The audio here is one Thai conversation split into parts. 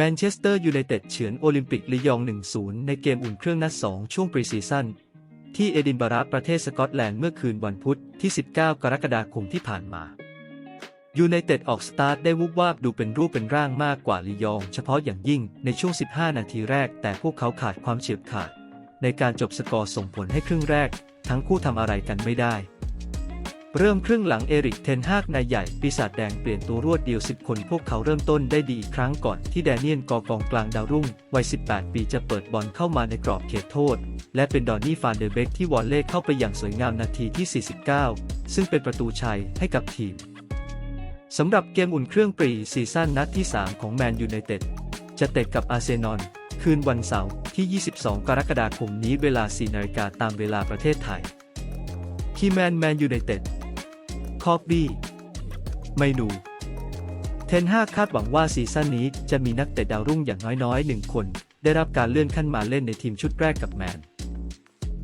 แมนเชสเตอร์ยูไนเต็ดเฉือนโอลิมปิกลียอง 1-0 ในเกมอุ่นเครื่องนัด 2 ช่วงปรีซีซั่นที่เอดินบะระประเทศสกอตแลนด์เมื่อคืนวันพุธที่ 19 กรกฎาคมที่ผ่านมา ยูไนเต็ดออกสตาร์ทได้วุบวาบดูเป็นรูปเป็นร่างมากกว่าลียอง เฉพาะอย่างยิ่งในช่วง 15 นาทีแรก แต่พวกเขาขาดความเฉียบขาด ในการจบสกอร์ส่งผลให้ครึ่งแรก ทั้งคู่ทำอะไรกันไม่ได้ เริ่มครึ่งหลังเอริกเทนฮากนายใหญ่ปีศาจแดงเปลี่ยนตัวรวดเดียว 10 คนพวกเขาเริ่มต้นได้ดีอีกครั้งก่อนที่แดเนียนกอกองกลางดาวรุ่ง วัย 18 ปีจะเปิดบอลเข้ามาในกรอบเขตโทษ และเป็นดอนนี่ฟานเดอร์เบกที่วอลเล่เข้าไปอย่างสวยงามนาทีที่ 49 ซึ่งเป็นประตูชัยให้กับทีมสำหรับเกมอุ่นเครื่องปรีซีซั่นนัดที่ 3 ของแมนยูไนเต็ดจะเตะกับอาร์เซนอลคืนวันเสาร์ที่ 22 กรกฎาคมนี้เวลา 4 นาฬิกาตามเวลาประเทศไทยคีแมนแมนยูไนเต็ด อบบี้ไมนูเทนห้าคาดหวังว่าซีซั่นนี้จะมีนักเตะดาวรุ่งอย่างน้อยๆหนึ่งคน ได้รับการเลื่อนขั้นมาเล่นในทีมชุดแรกกับแมน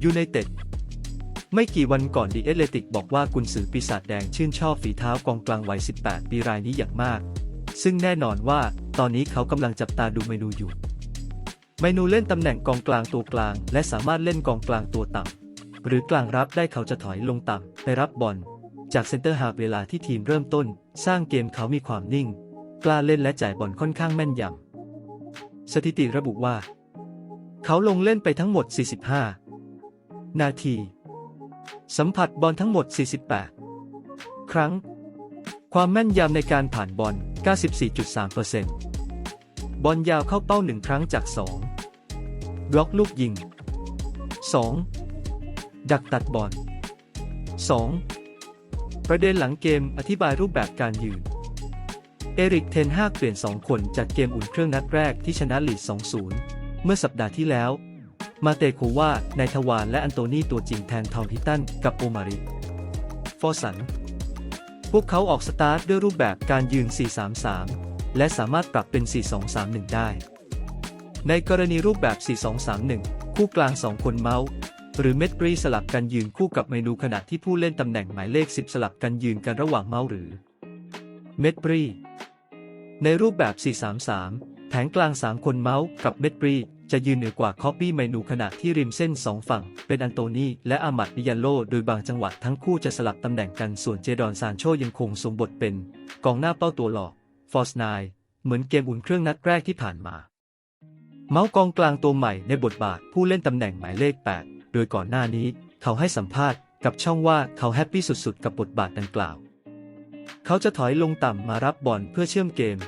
ยูไนเต็ดไม่กี่วันก่อนดีเอเลติกบอกว่ากุนซือปีศาจแดงชื่นชอบฝีเท้ากองกลางวัย 18 ปีรายนี้อย่างมาก ซึ่งแน่นอนว่าตอนนี้เขากำลังจับตาดูเมนูอยู่ เมนูเล่นตำแหน่งกองกลางตัวกลาง และสามารถเล่นกองกลางตัวต่ำหรือกลางรับได้เขาจะถอยลงต่ำไปรับบอล จากเซนเตอร์หากเวลาที่ทีมเริ่มต้น สร้างเกมเขามีความนิ่ง กล้าเล่นและจ่ายบอลค่อนข้างแม่นยำสถิติระบุว่า เขาลงเล่นไปทั้งหมด 45 นาที สัมผัสบอลทั้งหมด 48 ครั้ง ความแม่นยำในการผ่านบอล 94.3%บอลยาวเข้าเป้าหนึ่งครั้งจาก 2 บล็อกลูกยิง 2. ดักตัดบอล 2. ประเด็นหลังเกมอธิบายรูปแบบการยืน เอริกเทนฮากเปลี่ยน 2 คนจากเกมอุ่นเครื่องนัดแรกที่ชนะลีด 2-0 เมื่อสัปดาห์ที่แล้ว มาเตโคว่านายทวารและอันโตนีตัวจริงแทนทอมฮิตตันกับโอมาริ ฟอสัน พวกเขาออกสตาร์ทด้วยรูปแบบการยืน 4-3-3 และสามารถปรับเป็น 4-2-3-1 ได้ ในกรณีรูปแบบ 4-2-3-1 คู่กลาง 2 คนเมาส์ หรือเม็ดบรีสลับกันยืนคู่กับเมนูขณะที่ผู้เล่นตำแหน่งหมายเลข 10 สลับกันยืนกันระหว่างเมาส์หรือ เม็ดบรี ในรูปแบบ 4-3-3 แผงกลาง 3 คนเมาส์กับเม็ดบรีจะยืนเหนือกว่าคอปปี้เมนูขณะที่ริมเส้น 2 ฝั่ง เป็นอันโตนีและอามัดนิยันโล โดยบางจังหวะทั้งคู่จะสลับตำแหน่งกันส่วนเจดอนซานโชยังคงสมบทเป็น กองหน้าเป้าตัวหลอกฟอสไนเหมือนเกมอุ่นเครื่องนัดแรกที่ผ่านมา เมาส์กองกลางตัวใหม่ในบทบาทผู้เล่นตำแหน่งหมายเลข 8 โดยก่อนหน้านี้เขาให้สัมภาษณ์กับช่องว่าเขาแฮปปี้สุดๆ กับบทบาทดังกล่าว เขาจะถอยลงต่ำมารับบอลเพื่อเชื่อมเกม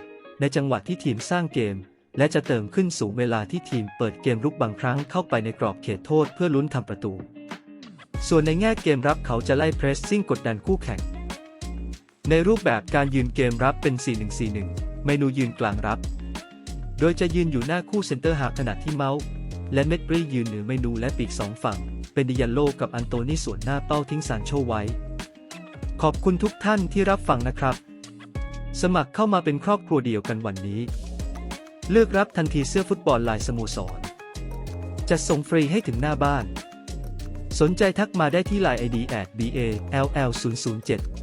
ในจังหวะที่ทีมสร้างเกม และจะเติมขึ้นสูงเวลาที่ทีมเปิดเกมรุกบางครั้งเข้าไปในกรอบเขตโทษเพื่อลุ้นทำประตู ส่วนในแง่เกมรับเขาจะไล่เพรสซิ่งกดดันคู่แข่ง ในรูปแบบการยืนเกมรับเป็น 4-1-4-1 เมนูยืนกลางรับ โดยจะยืนอยู่หน้าคู่เซนเตอร์หากขณะที่เมาส์ และเมดบรียืนเหนือเมนูและปีกสองฝั่ง เป็นดิยันโลกับอันโตนีส่วนหน้าเป้าทิ้งซานโชไว้ ขอบคุณทุกท่านที่รับฟังนะครับ สมัครเข้ามาเป็นครอบครัวเดียวกันวันนี้ เลือกรับทันทีเสื้อฟุตบอลลายสโมสรจะส่งฟรีให้ถึงหน้าบ้าน สนใจทักมาได้ที่ไลน์ ID at BA LL 007